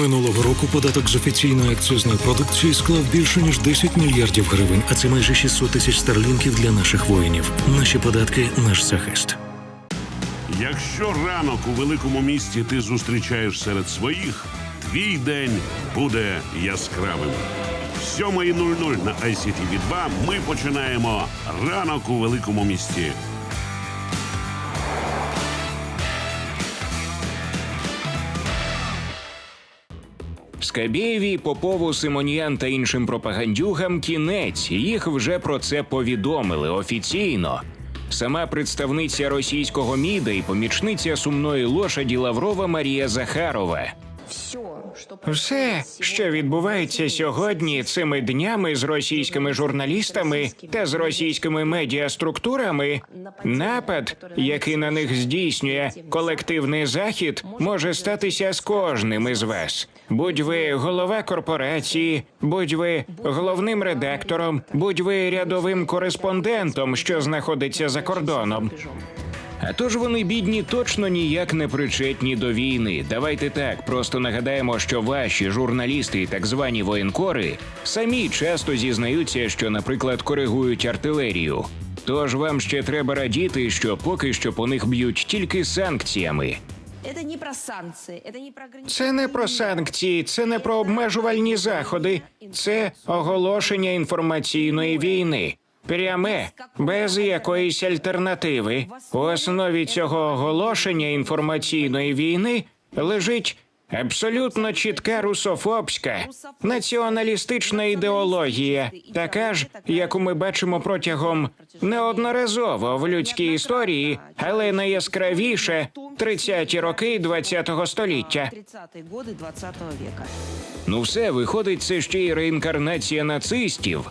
Минулого року податок з офіційної акцизної продукції склав більше ніж 10 мільярдів гривень, а це майже 600 тисяч старлінків для наших воїнів. Наші податки наш захист. Якщо ранок у великому місті ти зустрічаєш серед своїх, твій день буде яскравим. З 7.00 на ICTV 2 ми починаємо ранок у великому місті. Скабєєві, Попову, Симоніян та іншим пропагандюгам кінець. Їх вже про це повідомили офіційно. Сама представниця російського МІДа і помічниця сумної лошаді Лаврова Марія Захарова. Все, що відбувається сьогодні цими днями з російськими журналістами та з російськими медіаструктурами, напад, який на них здійснює колективний захід, може статися з кожним із вас. Будь ви голова корпорації, будь ви головним редактором, будь ви рядовим кореспондентом, що знаходиться за кордоном. А тож вони бідні точно ніяк не причетні до війни. Давайте так, просто нагадаємо, що ваші журналісти і так звані воєнкори самі часто зізнаються, що, наприклад, коригують артилерію. Тож вам ще треба радіти, що поки що по них б'ють тільки санкціями. Это не про санкции, это не про. Це не про санкції, це не про обмежувальні заходи, це оголошення інформаційної війни. Пряме, без якоїсь альтернативи. У основі цього оголошення інформаційної війни лежить абсолютно чітка русофобська націоналістична ідеологія, така ж, яку ми бачимо протягом неодноразово в людській історії, але найяскравіше 30-ті роки 20-го століття. 30-е годы 20. Ну все, виходить, це ще й реінкарнація нацистів.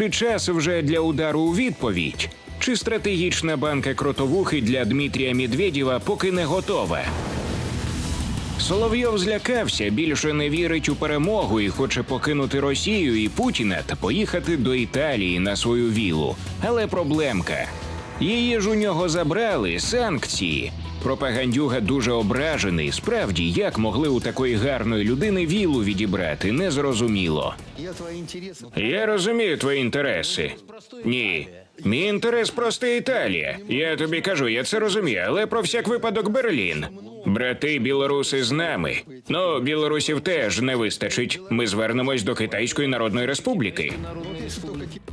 Чи час вже для удару у відповідь? Чи стратегічна банка кротовухи для Дмитрія Медведєва поки не готова? Соловйов злякався, більше не вірить у перемогу і хоче покинути Росію і Путіна та поїхати до Італії на свою вілу. Але проблемка. Її ж у нього забрали санкції. Пропагандюга дуже ображений. Справді, як могли у такої гарної людини вілу відібрати, незрозуміло. Я розумію твої інтереси. Ні. Мій інтерес просто Італія. Я тобі кажу, я це розумію, але про всяк випадок Берлін. Брати білоруси з нами. Ну, білорусів теж не вистачить. Ми звернемось до Китайської Народної Республіки.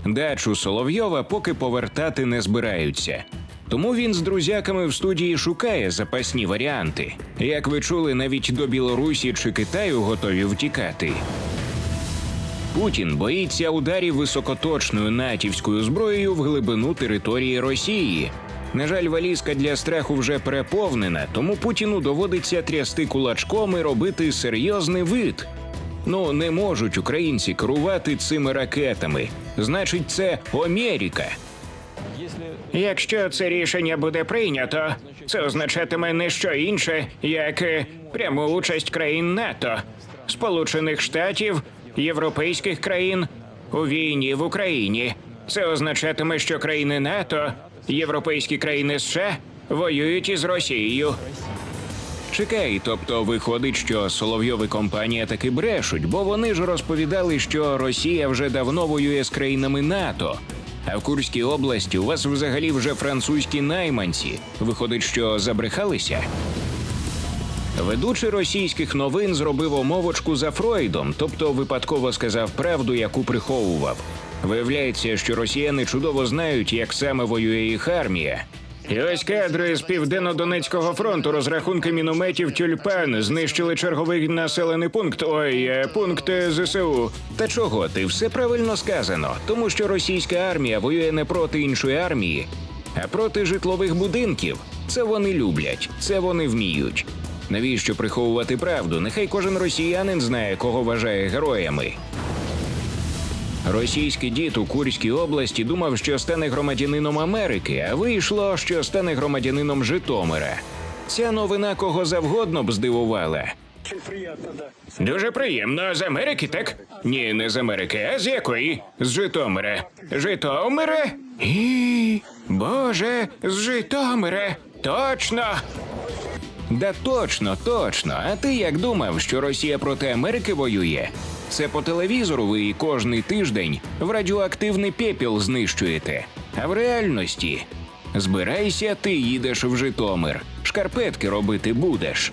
Дачу Соловйова поки повертати не збираються. Тому він з друзяками в студії шукає запасні варіанти. Як ви чули, навіть до Білорусі чи Китаю готові втікати. Путін боїться ударів високоточною натівською зброєю в глибину території Росії. На жаль, валізка для страху вже переповнена, тому Путіну доводиться трясти кулачком і робити серйозний вид. Ну, не можуть українці керувати цими ракетами. Значить, це Америка. Якщо це рішення буде прийнято, це означатиме не що інше, як е, пряму участь країн НАТО, Сполучених Штатів, європейських країн у війні в Україні. Це означатиме, що країни НАТО, європейські країни США воюють із Росією. Чекай, тобто виходить, що Соловйови компанія таки брешуть, бо вони ж розповідали, що Росія вже давно воює з країнами НАТО. А в Курській області у вас взагалі вже французькі найманці. Виходить, що забрехалися. Ведучий російських новин зробив омовочку за Фройдом, тобто випадково сказав правду, яку приховував. Виявляється, що росіяни чудово знають, як саме воює їх армія. І ось кадри з південно-донецького фронту розрахунки мінометів тюльпан знищили черговий населений пункт. Ой, е, пункт е, ЗСУ. Та чого ти все правильно сказано? Тому що російська армія воює не проти іншої армії, а проти житлових будинків. Це вони люблять, це вони вміють. Навіщо приховувати правду? Нехай кожен росіянин знає, кого вважає героями. Російський дід у Курській області думав, що стане громадянином Америки, а вийшло, що стане громадянином Житомира. Ця новина кого завгодно б здивувала. Дуже приємно. З Америки, так? Ні, не з Америки, а з якої? З Житомира. Житомира? І... Боже, з Житомира. Точно. Да точно, точно. А ти як думав, що Росія проти Америки воює? Це по телевізору ви кожний тиждень в радіоактивний пепіл знищуєте. А в реальності збирайся, ти їдеш в Житомир. Шкарпетки робити будеш.